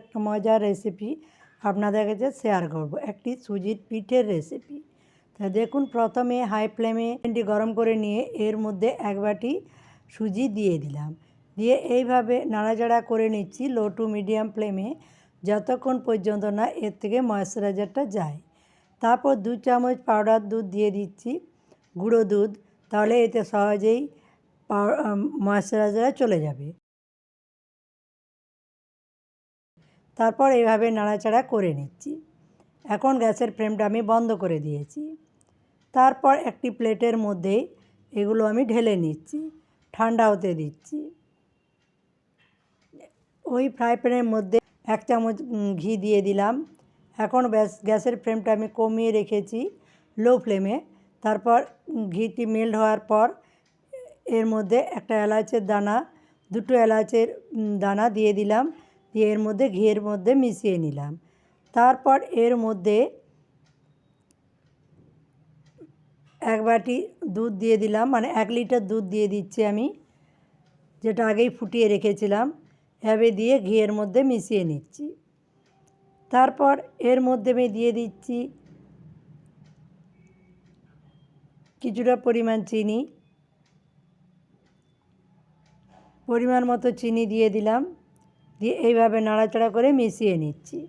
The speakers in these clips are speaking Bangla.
একটা মজার রেসিপি আপনাদের কাছে শেয়ার করব। একটি সুজির পিঠের রেসিপি তা দেখুন, প্রথমে হাই ফ্লেমে প্যানটি গরম করে নিয়ে এর মধ্যে এক বাটি সুজি দিয়ে দিলাম। দিয়ে এইভাবে নাড়াচাড়া করে নিচ্ছি লো টু মিডিয়াম ফ্লেমে যতক্ষণ পর্যন্ত না এর থেকে ময়েশ্চারাইজারটা যায়। তারপর দু চামচ পাউডার দুধ দিয়ে দিচ্ছি। গুঁড়ো দুধ, তাহলে এতে সহজেই ময়েশ্চারাইজার চলে যাবে। তারপর এইভাবে নাড়াচাড়া করে নিচ্ছি। এখন গ্যাসের ফ্লেমটা আমি বন্ধ করে দিয়েছি। তারপর একটি প্লেটের মধ্যে এগুলো আমি ঢেলে নিচ্ছি, ঠান্ডা হতে দিচ্ছি। ওই ফ্রাই প্যানের মধ্যে এক চামচ ঘি দিয়ে দিলাম। এখন গ্যাসের ফ্লেমটা আমি কমিয়ে রেখেছি লো ফ্লেমে। তারপর ঘিটি মেল্ট হওয়ার পর এর মধ্যে একটা এলাচের দানা, দুটো এলাচের দানা দিয়ে দিলাম। দিয়ে এর মধ্যে ঘিয়ের মধ্যে মিশিয়ে নিলাম। তারপর এর মধ্যে এক বাটি দুধ দিয়ে দিলাম মানে এক লিটার দুধ দিয়ে দিচ্ছি আমি, যেটা আগেই ফুটিয়ে রেখেছিলাম। এভাবে দিয়ে ঘিয়ের মধ্যে মিশিয়ে নিচ্ছি। তারপর এর মধ্যে আমি দিয়ে দিচ্ছি কিছুটা পরিমাণ চিনি, পরিমাণ মতো চিনি দিয়ে দিলাম। দিয়ে এইভাবে নাড়াচাড়া করে মিশিয়ে নিচ্ছি।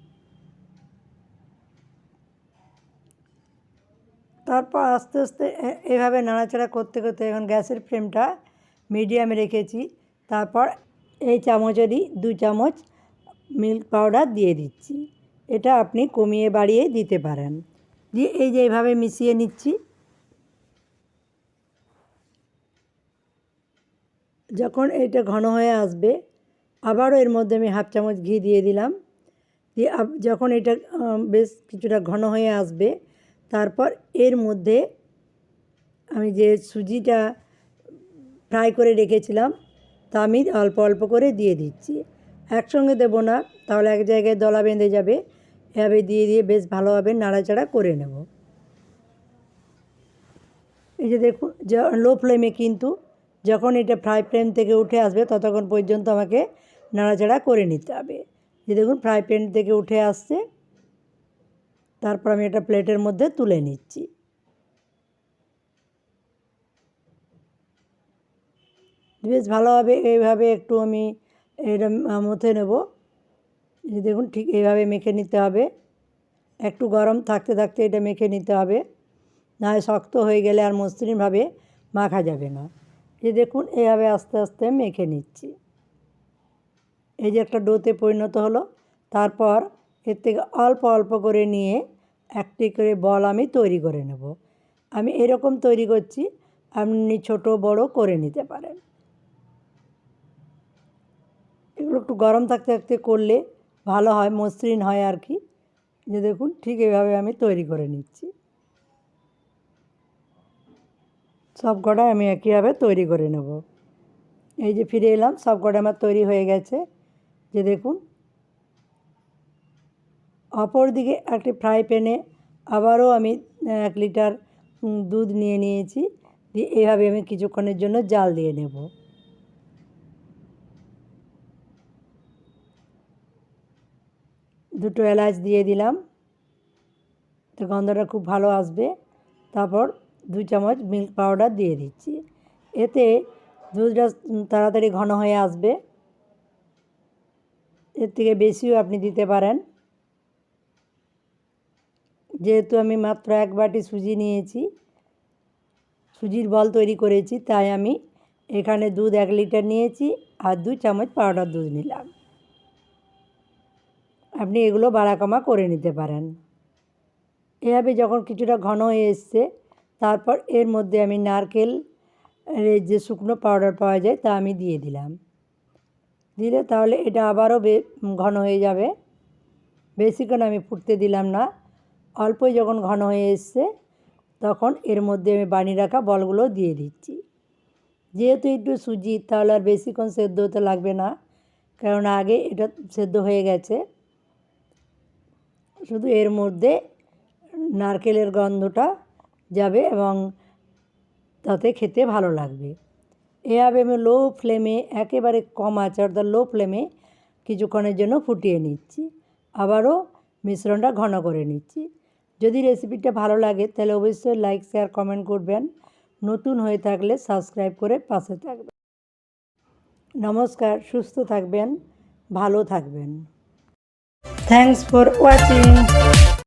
তারপর আস্তে আস্তে এ- এভাবে নাড়াচাড়া করতে করতে এখন গ্যাসের ফ্লেমটা মিডিয়ামে রেখেছি। তারপর এই চামচেরই দু চামচ মিল্ক পাউডার দিয়ে দিচ্ছি। এটা আপনি কমিয়ে বাড়িয়ে দিতে পারেন। দিয়ে এই যে এইভাবে মিশিয়ে নিচ্ছি। যখন এটা ঘন হয়ে আসবে আবারও এর মধ্যে আমি হাফ চামচ ঘি দিয়ে দিলাম। দিয়ে যখন এটা বেশ কিছুটা ঘন হয়ে আসবে, তারপর এর মধ্যে আমি যে সুজিটা ফ্রাই করে রেখেছিলাম, তা আমি অল্প অল্প করে দিয়ে দিচ্ছি। একসঙ্গে দেবো না, তাহলে এক জায়গায় দলা বেঁধে যাবে। এভাবে দিয়ে দিয়ে বেশ ভালোভাবে নাড়াচাড়া করে নেব। এই যে দেখুন লো ফ্লেমে কিন্তু যখন এটা ফ্রাই প্যান থেকে উঠে আসবে, ততক্ষণ পর্যন্ত আমাকে নাড়াচাড়া করে নিতে হবে। যে দেখুন ফ্রাই প্যান থেকে উঠে আসছে। তারপর আমি এটা প্লেটের মধ্যে তুলে নিচ্ছি। বেশ ভালোভাবে এইভাবে একটু আমি এটা মথে নেব। দেখুন, ঠিক এইভাবে মেখে নিতে হবে। একটু গরম থাকতে থাকতে এটা মেখে নিতে হবে। না শক্ত হয়ে গেলে আর মসৃণভাবে মাখা যাবে না। যে দেখুন, এইভাবে আস্তে আস্তে মেখে নিচ্ছি। এই যে একটা ডোতে পরিণত হলো, তারপর এর থেকে অল্প অল্প করে নিয়ে একটি করে বল আমি তৈরি করে নেব। আমি এরকম তৈরি করছি, আপনি ছোট বড় করে নিতে পারেন। এগুলো একটু গরম থাকতে থাকতে করলে ভালো হয়, মসৃণ হয় আর কি। যে দেখুন, ঠিক এভাবে আমি তৈরি করে নিচ্ছি। সব কটাই আমি একইভাবে তৈরি করে নেব। এই যে ফিরে এলাম, সব কটা আমার তৈরি হয়ে গেছে। যে দেখুন, অপর দিকে একটি ফ্রাই প্যানে আবারও আমি এক লিটার দুধ নিয়ে নিয়েছি, দিয়ে এইভাবে আমি কিছুক্ষণের জন্য জাল দিয়ে নেব। দুটো এলাচ দিয়ে দিলাম। তো গন্ধটা খুব ভালো আসবে। তারপর দু চামচ মিল্ক পাউডার দিয়ে দিচ্ছি। এতে দুধটা তাড়াতাড়ি ঘন হয়ে আসবে। এর থেকে বেশিও আপনি দিতে পারেন। যেহেতু আমি মাত্র এক বাটি সুজি নিয়েছি, সুজির বল তৈরি করেছি, তাই আমি এখানে দুধ এক লিটার নিয়েছি আর দু চামচ পাউডার দুধ নিলাম। আপনি এগুলো বাড়া কমা করে নিতে পারেন। এভাবে যখন কিছুটা ঘন হয়ে এসছে, তারপর এর মধ্যে আমি নারকেল যে শুকনো পাউডার পাওয়া যায় তা আমি দিয়ে দিলাম। দিলে তাহলে এটা আবারও বে ঘন হয়ে যাবে। বেশিক্ষণ আমি ফুটতে দিলাম না। অল্পই যখন ঘন হয়ে এসছে, তখন এর মধ্যে আমি বানিয়ে রাখা বলগুলো দিয়ে দিচ্ছি। যেহেতু একটু সুজি, তাহলে আর বেশিক্ষণ সেদ্ধ হতে লাগবে না। কারণ আগে এটা সেদ্ধ হয়ে গেছে। শুধু এর মধ্যে নারকেলের গন্ধটা যাবে এবং তাতে খেতে ভালো লাগবে। এভাবে আমি লো ফ্লেমে একেবারে কম আছে অর্থাৎ লো ফ্লেমে কিছুক্ষণের জন্য ফুটিয়ে নিচ্ছি। আবারও মিশ্রণটা ঘন করে নিচ্ছি। যদি রেসিপিটা ভালো লাগে তাহলে অবশ্যই লাইক, শেয়ার, কমেন্ট করবেন। নতুন হয়ে থাকলে সাবস্ক্রাইব করে পাশে থাকবেন। নমস্কার, সুস্থ থাকবেন, ভালো থাকবেন। Thanks for watching